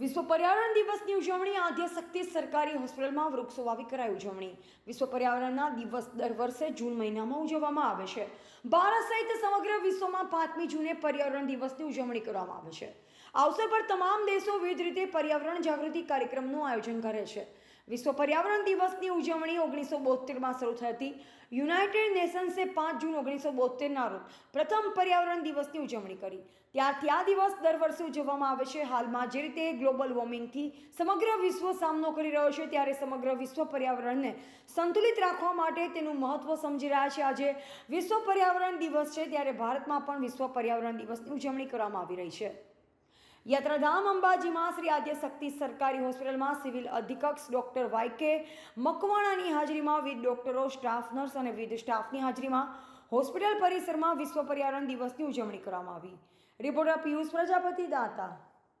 વિશ્વ પર્યાવરણ દિવસની ઉજવણી આદ્યશક્તિ સરકારી હોસ્પિટલમાં વૃક્ષો વાવી કરાઈ ઉજવણી. વિશ્વ પર્યાવરણના દિવસ દર વર્ષે જૂન મહિનામાં ઉજવવામાં આવે છે. ભારત સહિત સમગ્ર વિશ્વમાં પાંચમી જૂને પર્યાવરણ દિવસની ઉજવણી કરવામાં આવે છે. આ અવસર પર તમામ દેશો વિવિધ રીતે પર્યાવરણ જાગૃતિ કાર્યક્રમનું આયોજન કરે છે. વિશ્વ પર્યાવરણ દિવસની ઉજવણી ઓગણીસો બોતેરમાં શરૂ થઈ હતી. યુનાઇટેડ નેશન્સે પાંચ જૂન ઓગણીસો બોતેરના રોજ પ્રથમ પર્યાવરણ દિવસની ઉજવણી કરી. ત્યારથી આ દિવસ દર વર્ષે ઉજવવામાં આવે છે. હાલમાં જે રીતે ગ્લોબલ વોર્મિંગથી સમગ્ર વિશ્વ સામનો કરી રહ્યો છે, ત્યારે સમગ્ર વિશ્વ પર્યાવરણને સંતુલિત રાખવા માટે તેનું મહત્ત્વ સમજી રહ્યા છે. આજે વિશ્વ પર્યાવરણ દિવસ છે, ત્યારે ભારતમાં પણ વિશ્વ પર્યાવરણ દિવસની ઉજવણી કરવામાં આવી રહી છે. યાત્રાધામ અંબાજીમાં શ્રી આદ્યશક્તિ સરકારી હોસ્પિટલમાં સિવિલ અધિકક્ષ ડૉક્ટર વાય કે મકવાણાની હાજરીમાં વિવિધ ડોક્ટરો, સ્ટાફ, નર્સ અને વિવિધ સ્ટાફની હાજરીમાં હોસ્પિટલ પરિસરમાં વિશ્વ પર્યાવરણ દિવસની ઉજવણી કરવામાં આવી. રિપોર્ટર પિયુષ પ્રજાપતિ દાતા.